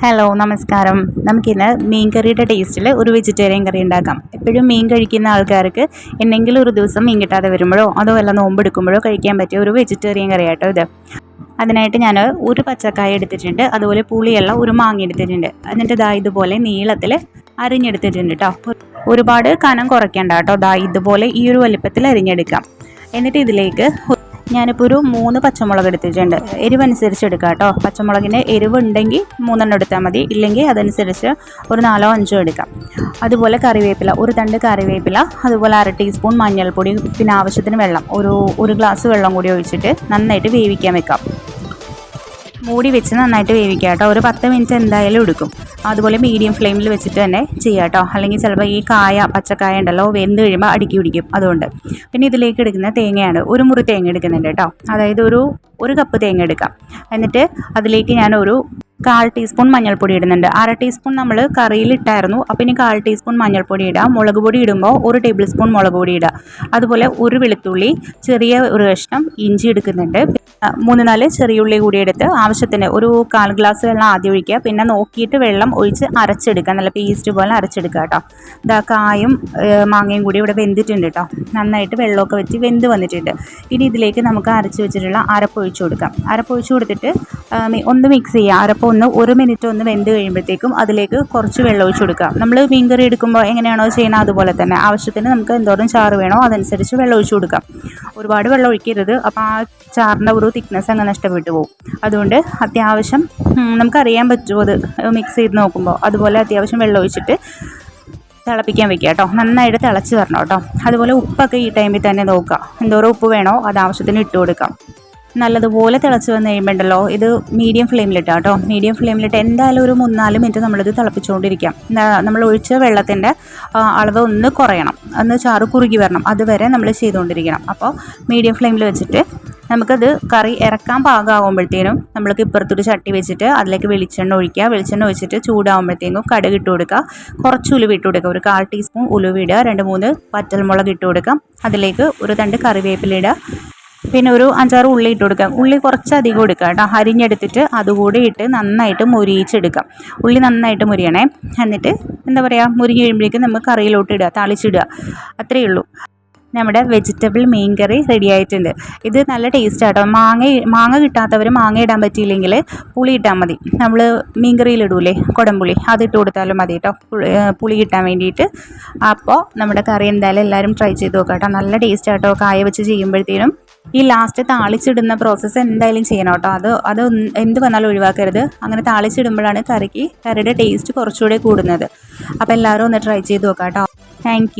Hello നമസ്കാരം. നമുക്കിന്ന് മീൻ കറിയുടെ ടേസ്റ്റിൽ ഒരു വെജിറ്റേറിയൻ കറി ഉണ്ടാക്കാം. എപ്പോഴും മീൻ കഴിക്കുന്ന ആൾക്കാർക്ക് എന്തെങ്കിലും ഒരു ദിവസം മീൻ കിട്ടാതെ വരുമ്പോഴോ അതോ വല്ല നോമ്പെടുക്കുമ്പോഴോ കഴിക്കാൻ പറ്റിയ ഒരു വെജിറ്റേറിയൻ കറി ആട്ടോ ഇത്. അതിനായിട്ട് ഞാൻ ഒരു പച്ചക്കായ എടുത്തിട്ടുണ്ട്. അതുപോലെ പുളിയുള്ള ഒരു മാങ്ങ എടുത്തിട്ടുണ്ട്. എന്നിട്ട് ദാ ഇതുപോലെ നീളത്തിൽ അരിഞ്ഞെടുത്തിട്ടുണ്ട് കേട്ടോ ഒരുപാട് കനം കുറയ്ക്കേണ്ട കേട്ടോ ദാ ഇതുപോലെ ഈ ഒരു വലിപ്പത്തിൽ അരിഞ്ഞെടുക്കാം. എന്നിട്ട് ഇതിലേക്ക് ഞാനിപ്പോൾ ഒരു മൂന്ന് പച്ചമുളക് എടുത്തിട്ടുണ്ട്. എരിവനുസരിച്ച് എടുക്കാം കേട്ടോ. പച്ചമുളകിന് എരിവ് ഉണ്ടെങ്കിൽ മൂന്നെണ്ണം എടുത്താൽ മതി. ഇല്ലെങ്കിൽ അതനുസരിച്ച് ഒരു നാലോ അഞ്ചോ എടുക്കാം. അതുപോലെ കറിവേപ്പില ഒരു തണ്ട് കറിവേപ്പില അതുപോലെ അര ടീസ്പൂൺ മഞ്ഞൾപ്പൊടി പിന്നെ ആവശ്യത്തിന് വെള്ളം ഒരു ഒരു ഗ്ലാസ് വെള്ളം കൂടി ഒഴിച്ചിട്ട് നന്നായിട്ട് വേവിക്കാൻ വെക്കാം. മൂടി വെച്ച് നന്നായിട്ട് വേവിക്കുക കേട്ടോ. ഒരു പത്ത് മിനിറ്റ് എന്തായാലും എടുക്കും. അതുപോലെ മീഡിയം ഫ്ലെയിമിൽ വെച്ചിട്ട് തന്നെ ചെയ്യുക കേട്ടോ. അല്ലെങ്കിൽ ചിലപ്പോൾ ഈ കായ പച്ചക്കായ ഉണ്ടല്ലോ വെന്ത് കഴിയുമ്പോൾ അടുക്കി പിടിക്കും അതുകൊണ്ട്. പിന്നെ ഇതിലേക്ക് എടുക്കുന്ന തേങ്ങയാണ്. ഒരു മുറി തേങ്ങ എടുക്കുന്നുണ്ട് കേട്ടോ. അതായത് ഒരു ഒരു കപ്പ് തേങ്ങ എടുക്കാം. എന്നിട്ട് അതിലേക്ക് ഞാൻ ഒരു കാൽ ടീസ്പൂൺ മഞ്ഞൾപ്പൊടി ഇടുന്നുണ്ട്. അര ടീസ്പൂൺ നമ്മൾ കറിയിൽ ഇട്ടായിരുന്നു. അപ്പോൾ ഇനി കാൽ ടീസ്പൂൺ മഞ്ഞൾപ്പൊടി ഇടാം. മുളക് പൊടി ഇടുമ്പോൾ ഒരു ടേബിൾ സ്പൂൺ മുളക് പൊടി ഇടുക. അതുപോലെ ഒരു വെളുത്തുള്ളി ചെറിയ ഒരു കഷ്ണം ഇഞ്ചി എടുക്കുന്നുണ്ട്. മൂന്ന് നാല് ചെറിയ ഉള്ളി കൂടി എടുത്ത് ആവശ്യത്തിന് ഒരു കാൽ ഗ്ലാസ് വെള്ളം ആദ്യം ഒഴിക്കുക. പിന്നെ നോക്കിയിട്ട് വെള്ളം ഒഴിച്ച് അരച്ചെടുക്കുക. നല്ല പേസ്റ്റ് പോലെ അരച്ചെടുക്കുക കേട്ടോ. ഇതാ കായും മാങ്ങയും കൂടി ഇവിടെ വെന്തിട്ടുണ്ട് കേട്ടോ. നന്നായിട്ട് വെള്ളമൊക്കെ വെച്ച് വെന്ത് വന്നിട്ടുണ്ട്. ഇനി ഇതിലേക്ക് നമുക്ക് അരച്ച് വെച്ചിട്ടുള്ള അരപ്പ് ഒഴിച്ചു കൊടുക്കാം. അരപ്പ് ഒഴിച്ചു കൊടുത്തിട്ട് ഒന്ന് മിക്സ് ചെയ്യുക. അരപ്പ് ഒന്ന് ഒരു മിനിറ്റ് ഒന്ന് വെന്ത് കഴിയുമ്പോഴത്തേക്കും അതിലേക്ക് കുറച്ച് വെള്ളം ഒഴിച്ചു കൊടുക്കുക. നമ്മൾ മീൻകറി എടുക്കുമ്പോൾ എങ്ങനെയാണോ ചെയ്യുന്നത് അതുപോലെ തന്നെ. ആവശ്യത്തിന് നമുക്ക് എന്തോരം ചാറ് വേണോ അതനുസരിച്ച് വെള്ളം ഒഴിച്ചു കൊടുക്കാം. ഒരുപാട് വെള്ളം ഒഴിക്കരുത്. അപ്പോൾ ആ ചാറിന്റെ ഒരു തിക്നെസ് അങ്ങ് നഷ്ടപ്പെട്ടു പോകും അതുകൊണ്ട് അത്യാവശ്യം നമുക്കറിയാൻ പറ്റുമോ അത് മിക്സ് ചെയ്ത് നോക്കുമ്പോൾ അതുപോലെ അത്യാവശ്യം വെള്ളം ഒഴിച്ചിട്ട് തിളപ്പിക്കാൻ വെക്കുക കേട്ടോ. നന്നായിട്ട് തിളച്ച് തരണം കേട്ടോ. അതുപോലെ ഉപ്പൊക്കെ ഈ ടൈമിൽ തന്നെ നോക്കുക. എന്തോരം ഉപ്പ് വേണോ അത് ആവശ്യത്തിന് ഇട്ട് കൊടുക്കാം. നല്ലതുപോലെ തിളച്ച് വന്ന് കഴിയുമ്പോണ്ടല്ലോ ഇത് മീഡിയം ഫ്ലെയിമിലിട്ട് കേട്ടോ. മീഡിയം ഫ്ലെയിമിലിട്ട് എന്തായാലും ഒരു മൂന്നാൽ മിനിറ്റ് നമ്മളിത് തിളപ്പിച്ചുകൊണ്ടിരിക്കാം നമ്മൾ ഒഴിച്ച വെള്ളത്തിന്റെ അളവ് ഒന്ന് കുറയണം. ഒന്ന് ചാറ് കുറുകി വരണം. അതുവരെ നമ്മൾ ചെയ്തുകൊണ്ടിരിക്കണം അപ്പോൾ മീഡിയം ഫ്ലെയിമിൽ വെച്ചിട്ട് നമുക്കത് കറി ഇറക്കാൻ പാകമാകുമ്പോഴത്തേനും നമ്മൾക്ക് ഇപ്പുറത്തൊരു ചട്ടി വെച്ചിട്ട് അതിലേക്ക് വെളിച്ചെണ്ണ ഒഴിക്കുക. വെളിച്ചെണ്ണ ഒഴിച്ചിട്ട് ചൂടാകുമ്പോഴത്തേക്കും കടുക് ഇട്ട് കൊടുക്കുക. കുറച്ച് ഉലുവ ഇട്ട് കൊടുക്കുക. ഒരു കാൽ ടീസ്പൂൺ ഉലുവ ഇടുക. രണ്ട് മൂന്ന് പച്ചമുളക് ഇട്ട് കൊടുക്കാം അതിലേക്ക് ഒരു തണ്ട് കറിവേപ്പിലിടുക പിന്നെ ഒരു അഞ്ചാറ് ഉള്ളി ഇട്ട് കൊടുക്കാം ഉള്ളി കുറച്ച് അധികം കൊടുക്കുക കേട്ടോ. അരിഞ്ഞെടുത്തിട്ട് അതുകൂടി ഇട്ട് നന്നായിട്ട് മുരിയിച്ചെടുക്കാം ഉള്ളി നന്നായിട്ട് മുരിയണേ. എന്നിട്ട് എന്താ പറയുക? മുരിഞ്ഞ് കഴിയുമ്പോഴേക്കും നമുക്ക് കറിയിലോട്ട് ഇടുക. താളിച്ചിടുക. അത്രയേ ഉള്ളൂ. നമ്മുടെ വെജിറ്റബിൾ മീൻ കറി റെഡി ആയിട്ടുണ്ട്. ഇത് നല്ല ടേസ്റ്റ് ആട്ടോ. മാങ്ങ മാങ്ങ കിട്ടാത്തവർ മാങ്ങ ഇടാൻ പറ്റിയില്ലെങ്കിൽ പുളി ഇട്ടാൽ മതി. നമ്മൾ മീൻ കറിയിൽ ഇടൂലേ കുടംപുളി അത് ഇട്ട് കൊടുത്താലും മതി കേട്ടോ പുളി കിട്ടാൻ വേണ്ടിയിട്ട്. അപ്പോൾ നമ്മുടെ കറി എന്തായാലും എല്ലാവരും ട്രൈ ചെയ്ത് നോക്കാം കേട്ടോ നല്ല ടേസ്റ്റ് ആട്ടോ. കായ വെച്ച് ചെയ്യുമ്പോഴത്തേനും ഈ ലാസ്റ്റ് താളിച്ചിടുന്ന പ്രോസസ്സ് എന്തായാലും ചെയ്യണം കേട്ടോ അത് അത് എന്ത് വന്നാലും ഒഴിവാക്കരുത്. അങ്ങനെ താളിച്ചിടുമ്പോഴാണ് കറിക്ക് കറിയുടെ ടേസ്റ്റ് കുറച്ചുകൂടെ കൂടുന്നത്. അപ്പോൾ എല്ലാവരും ഒന്ന് ട്രൈ ചെയ്ത് നോക്കാം കേട്ടോ താങ്ക്